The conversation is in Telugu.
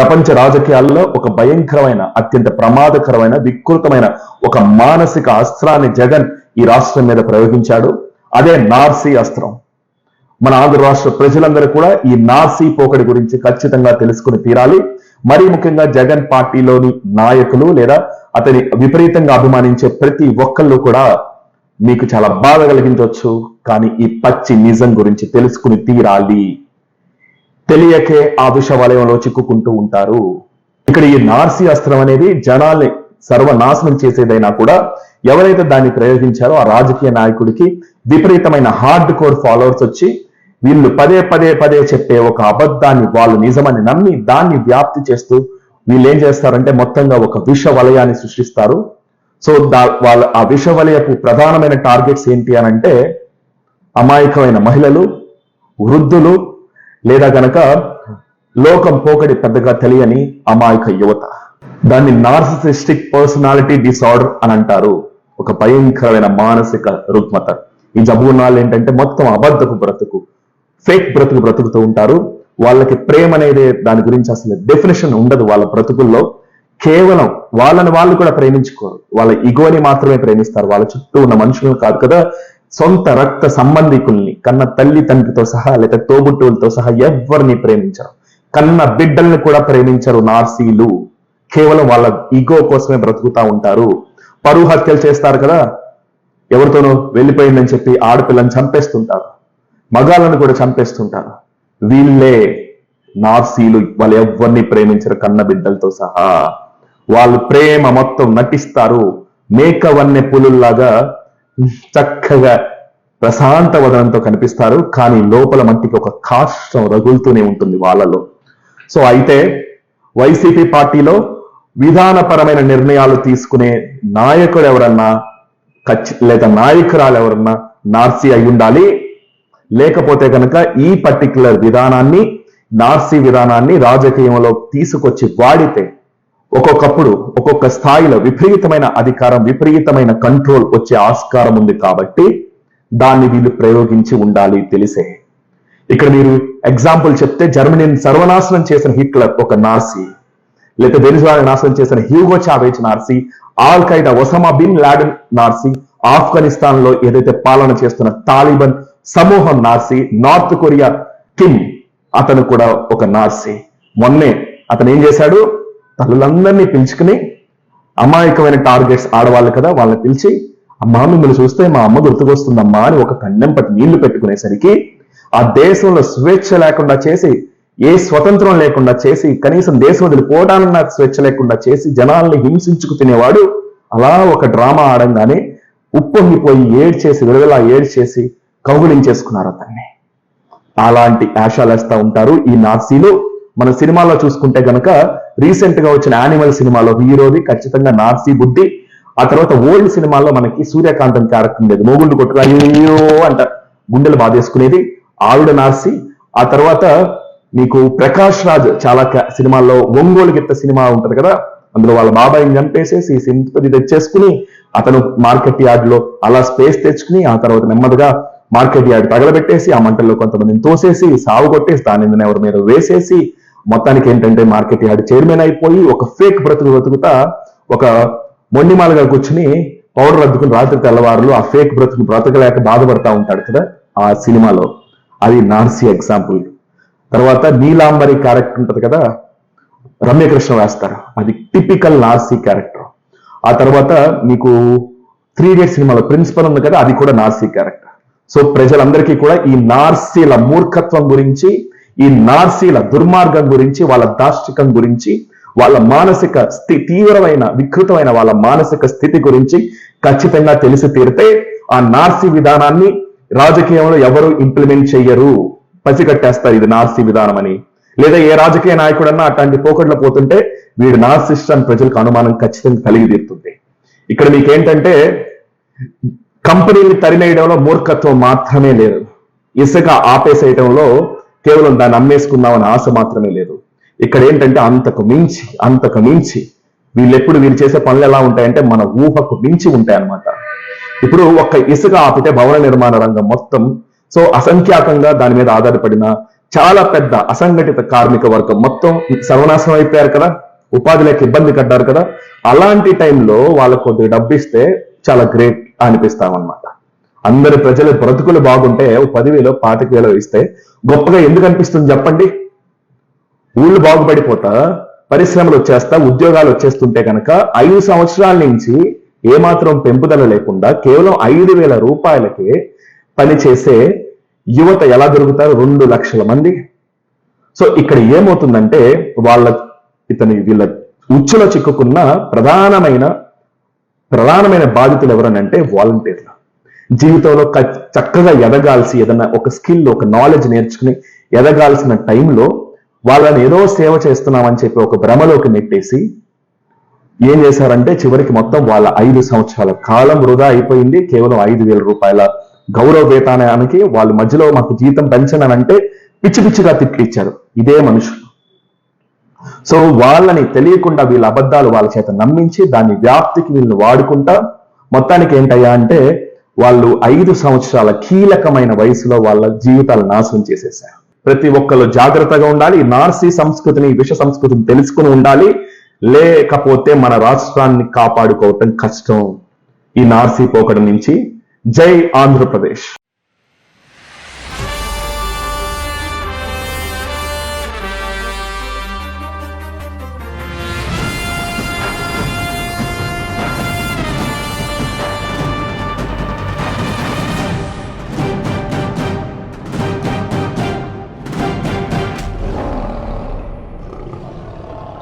ప్రపంచ రాజకీయాల్లో ఒక భయంకరమైన అత్యంత ప్రమాదకరమైన వికృతమైన ఒక మానసిక అస్త్రాన్ని జగన్ ఈ రాష్ట్రం మీద ప్రయోగించాడు. అదే నార్సీ అస్త్రం. మన ఆంధ్ర రాష్ట్ర ప్రజలందరూ కూడా ఈ నార్సీ పోకడి గురించి ఖచ్చితంగా తెలుసుకుని తీరాలి. మరీ ముఖ్యంగా జగన్ పార్టీలోని నాయకులు లేదా అతని విపరీతంగా అభిమానించే ప్రతి ఒక్కళ్ళు కూడా మీకు చాలా బాధ కలిగించవచ్చు. కానీ ఈ పచ్చి నిజం గురించి తెలుసుకుని తీరాలి. తెలియకే ఆ విష వలయంలో చిక్కుకుంటూ ఉంటారు. ఇక్కడ ఈ నార్సీ అస్త్రం అనేది జనాల్ని సర్వనాశనం చేసేదైనా కూడా ఎవరైతే దాన్ని ప్రయోగించారో ఆ రాజకీయ నాయకుడికి విపరీతమైన హార్డ్ కోర్ ఫాలోవర్స్ వచ్చి వీళ్ళు పదే పదే పదే చెప్పే ఒక అబద్ధాన్ని వాళ్ళు నిజమని నమ్మి దాన్ని వ్యాప్తి చేస్తూ వీళ్ళు ఏం చేస్తారంటే మొత్తంగా ఒక విష వలయాన్ని సృష్టిస్తారు. సో దా వాళ్ళ ఆ విష వలయపు ప్రధానమైన టార్గెట్స్ ఏంటి అని అంటే అమాయకమైన మహిళలు వృద్ధులు లేదా గనక లోకం పోకడి పెద్దగా తెలియని అమాయక యువత. దాన్ని నార్సిసిస్టిక్ పర్సనాలిటీ డిసార్డర్ అని అంటారు. ఒక భయంకరమైన మానసిక రుగ్మత. ఈ జబ్బు ఉన్న వాళ్ళు ఏంటంటే మొత్తం అబద్ధపు బ్రతుకు. ఫేక్ బ్రతుకు బ్రతుకుతూ ఉంటారు. వాళ్ళకి ప్రేమ అనేది దాని గురించి అసలు డెఫినేషన్ ఉండదు వాళ్ళ బ్రతుకుల్లో. కేవలం వాళ్ళని వాళ్ళు కూడా ప్రేమించుకోరు. వాళ్ళ ఇగోని మాత్రమే ప్రేమిస్తారు. వాళ్ళ చుట్టూ ఉన్న మనుషులను కాదు కదా సొంత రక్త సంబంధికుల్ని కన్న తల్లి తండ్రితో సహా లేదా తోబుట్టువులతో సహా ఎవరిని ప్రేమించరు. కన్న బిడ్డల్ని కూడా ప్రేమించరు నార్సీలు. కేవలం వాళ్ళ ఈగో కోసమే బ్రతుకుతా ఉంటారు. పరువు హత్యలు చేస్తారు కదా? ఎవరితోనో వెళ్ళిపోయిందని చెప్పి ఆడపిల్లని చంపేస్తుంటారు. మగాళ్ళను కూడా చంపేస్తుంటారు. వీళ్ళే నార్సీలు వాళ్ళు ఎవరిని ప్రేమించరు కన్న బిడ్డలతో సహా. వాళ్ళు ప్రేమ మొత్తం నటిస్తారు. మేకవన్నె పులుల్లాగా చక్కగా ప్రశాంత వదనంతో కనిపిస్తారు. కానీ లోపల మట్టికి ఒక కాష్టం రగులుతూనే ఉంటుంది వాళ్ళలో. సో అయితే వైసీపీ పార్టీలో విధానపరమైన నిర్ణయాలు తీసుకునే నాయకుడు ఎవరన్నా ఖచ్చి లేదా నాయకురాలు ఎవరన్నా నార్సీ అయి ఉండాలి. లేకపోతే కనుక ఈ పర్టికులర్ విధానాన్ని నార్సీ విధానాన్ని రాజకీయంలో తీసుకొచ్చి వాడితే ఒక్కొక్కప్పుడు ఒక్కొక్క స్థాయిలో విపరీతమైన అధికారం విపరీతమైన కంట్రోల్ వచ్చే ఆస్కారం ఉంది కాబట్టి దాన్ని వీళ్ళు ప్రయోగించి ఉండాలి తెలిసే. ఇక్కడ మీరు ఎగ్జాంపుల్ చెప్తే జర్మనీని సర్వనాశనం చేసిన హిట్లర్ ఒక నార్సీ లేకపోతే వెనిజులాని నాశనం చేసిన Hugo Chavez Narsee al Qaeda Osama bin Laden Narsee ఆఫ్ఘనిస్తాన్లో ఏదైతే పాలన చేస్తున్న తాలిబన్ సమూహం నార్సీ నార్త్ కొరియా కిమ్ అతను కూడా ఒక నార్సీ. మొన్నే అతను ఏం చేశాడు? తల్లులందరినీ పిలుచుకుని అమాయకమైన టార్గెట్స్ ఆడవాళ్ళు కదా వాళ్ళని పిలిచి అమ్మా మిమ్మల్ని చూస్తే మా అమ్మ గుర్తుకొస్తుందమ్మా అని ఒక కన్నెం పట్టి నీళ్ళు పెట్టుకునేసరికి ఆ దేశంలో స్వేచ్ఛ లేకుండా చేసి ఏ స్వతంత్రం లేకుండా చేసి కనీసం దేశం వదిలిపోవడానికి స్వేచ్ఛ లేకుండా చేసి జనాల్ని హింసించుకు తినేవాడు అలా ఒక డ్రామా ఆడంగానే ఉప్పొంగిపోయి ఏడ్చేసి విడుదల ఏడ్చేసి కౌగులించేసుకున్నారు అతన్ని. అలాంటి ఆశాలేస్తా వేస్తా ఉంటారు ఈ నార్సీలు మన సినిమాలో చూసుకుంటే గనక రీసెంట్గా వచ్చిన యానిమల్ సినిమాలో హీరోది ఖచ్చితంగా నార్సీ బుద్ధి. ఆ తర్వాత ఓల్డ్ సినిమాలో మనకి సూర్యకాంతం క్యారెక్టర్ ఉండేది. మోగుండు కొట్టుకు అయ్యో అంట గుండెలు బాధేసుకునేది. ఆవిడ నార్సీ. ఆ తర్వాత మీకు ప్రకాష్ రాజ్ చాలా సినిమాల్లో ఒంగోలు గిత్త సినిమా ఉంటది కదా? అందులో వాళ్ళ బాబాయిని చంపేసేసి సింపతి తెచ్చేసుకుని అతను మార్కెట్ యార్డ్లో అలా స్పేస్ తెచ్చుకుని ఆ తర్వాత నెమ్మదిగా మార్కెట్ యార్డ్ తగలబెట్టేసి ఆ మంటల్లో కొంతమందిని తోసేసి సాగు కొట్టేసి దాని ఎవరి మీద వేసేసి మొత్తానికి ఏంటంటే మార్కెట్ యార్డ్ చైర్మన్ అయిపోయి ఒక ఫేక్ బ్రతుకు బ్రతుకుతా ఒక మొండిమాలుగా కూర్చుని పౌడర్ అద్దుకుని రాత్రి తెల్లవారులు ఆ ఫేక్ బ్రతుకు బ్రతకలేక బాధపడతా ఉంటాడు కదా ఆ సినిమాలో. అది నార్సీ ఎగ్జాంపుల్. తర్వాత నీలాంబరి క్యారెక్టర్ ఉంటుంది కదా రమ్యకృష్ణ వేస్తారు. అది టిపికల్ నార్సీ క్యారెక్టర్. ఆ తర్వాత మీకు త్రీ ఇడియట్ సినిమాలో ప్రిన్సిపల్ ఉంది కదా అది కూడా నార్సీ క్యారెక్టర్. సో ప్రజలందరికీ కూడా ఈ నార్సీల మూర్ఖత్వం గురించి ఈ నార్సీల దుర్మార్గం గురించి వాళ్ళ దాష్టికం గురించి వాళ్ళ మానసిక స్థి తీవ్రమైన వికృతమైన వాళ్ళ మానసిక స్థితి గురించి ఖచ్చితంగా తెలిసి తీరితే ఆ నార్సీ విధానాన్ని రాజకీయంలో ఎవరు ఇంప్లిమెంట్ చెయ్యరు. పసిగట్టేస్తారు ఇది నార్సీ విధానం అని. లేదా ఏ రాజకీయ నాయకుడన్నా అట్లాంటి పోకడ్లో పోతుంటే వీడు నార్సిస్ట్ అని ప్రజలకు అనుమానం ఖచ్చితంగా కలిగి తీరుతుంది. ఇక్కడ మీకేంటంటే కంపెనీని తరిమేయడంలో మూర్ఖత్వం మాత్రమే లేదు. ఇసుక ఆపేసేయడంలో కేవలం దాన్ని అమ్మేసుకుందామని ఆశ మాత్రమే లేదు. ఇక్కడ ఏంటంటే అంతకు మించి అంతకు మించి వీళ్ళెప్పుడు వీళ్ళు చేసే పనులు ఎలా ఉంటాయంటే మన ఊహకు మించి ఉంటాయన్నమాట. ఇప్పుడు ఒక్క ఇసుక ఆపితే భవన నిర్మాణ రంగం మొత్తం సో అసంఖ్యాకంగా దాని మీద ఆధారపడిన చాలా పెద్ద అసంఘటిత కార్మిక వర్గం మొత్తం సర్వనాశనం అయిపోయారు కదా ఉపాధి లేక ఇబ్బంది పడ్డారు కదా అలాంటి టైంలో వాళ్ళకు కొద్దిగా డబ్బు ఇస్తే చాలా గ్రేట్ అనిపిస్తామన్నమాట. అందరి ప్రజల బ్రతుకులు బాగుంటే ఓ పదివేలో పాతిక వేలో ఇస్తే గొప్పగా ఎందుకు అనిపిస్తుంది చెప్పండి? ఊళ్ళు బాగుపడిపోతా పరిశ్రమలు వచ్చేస్తా ఉద్యోగాలు వచ్చేస్తుంటే కనుక ఐదు సంవత్సరాల నుంచి ఏమాత్రం పెంపుదల లేకుండా కేవలం ఐదు వేల రూపాయలకే పనిచేసే యువత ఎలా దొరుకుతారు? రెండు లక్షల మంది. సో ఇక్కడ ఏమవుతుందంటే వాళ్ళ ఇతని వీళ్ళ ఉచ్చులో చిక్కుకున్న ప్రధానమైన ప్రధానమైన బాధితులు ఎవరనంటే వాలంటీర్లు. జీవితంలో చక్కగా ఎదగాల్సి ఏదైనా ఒక స్కిల్ ఒక నాలెడ్జ్ నేర్చుకుని ఎదగాల్సిన టైంలో వాళ్ళని ఏదో సేవ చేస్తున్నామని చెప్పి ఒక భ్రమలోకి నెట్టేసి ఏం చేశారంటే చివరికి మొత్తం వాళ్ళ ఐదు సంవత్సరాల కాలం వృధా అయిపోయింది. కేవలం ఐదు వేల రూపాయల గౌరవ వేతనానికి వాళ్ళు మధ్యలో మాకు జీతం పెంచను అంటే పిచ్చి పిచ్చిగా తిట్టిచ్చారు. ఇదే మనుషులు. సో వాళ్ళని తెలియకుండా వీళ్ళ అబద్ధాలు వాళ్ళ చేత నమ్మించి దాని వ్యాప్తికి వీళ్ళని వాడుకుంటా మొత్తానికి ఏంటయ్యా అంటే వాళ్ళు ఐదు సంవత్సరాల కీలకమైన వయసులో వాళ్ళ జీవితాలు నాశనం చేసేసారు ప్రతి ఒక్కరు జాగ్రత్తగా ఉండాలి నార్సీ సంస్కృతిని విష సంస్కృతిని తెలుసుకుని ఉండాలి. లేకపోతే మన రాష్ట్రాన్ని కాపాడుకోవటం కష్టం. ఈ నార్సీ పోకడం నుంచి జై ఆంధ్రప్రదేశ్.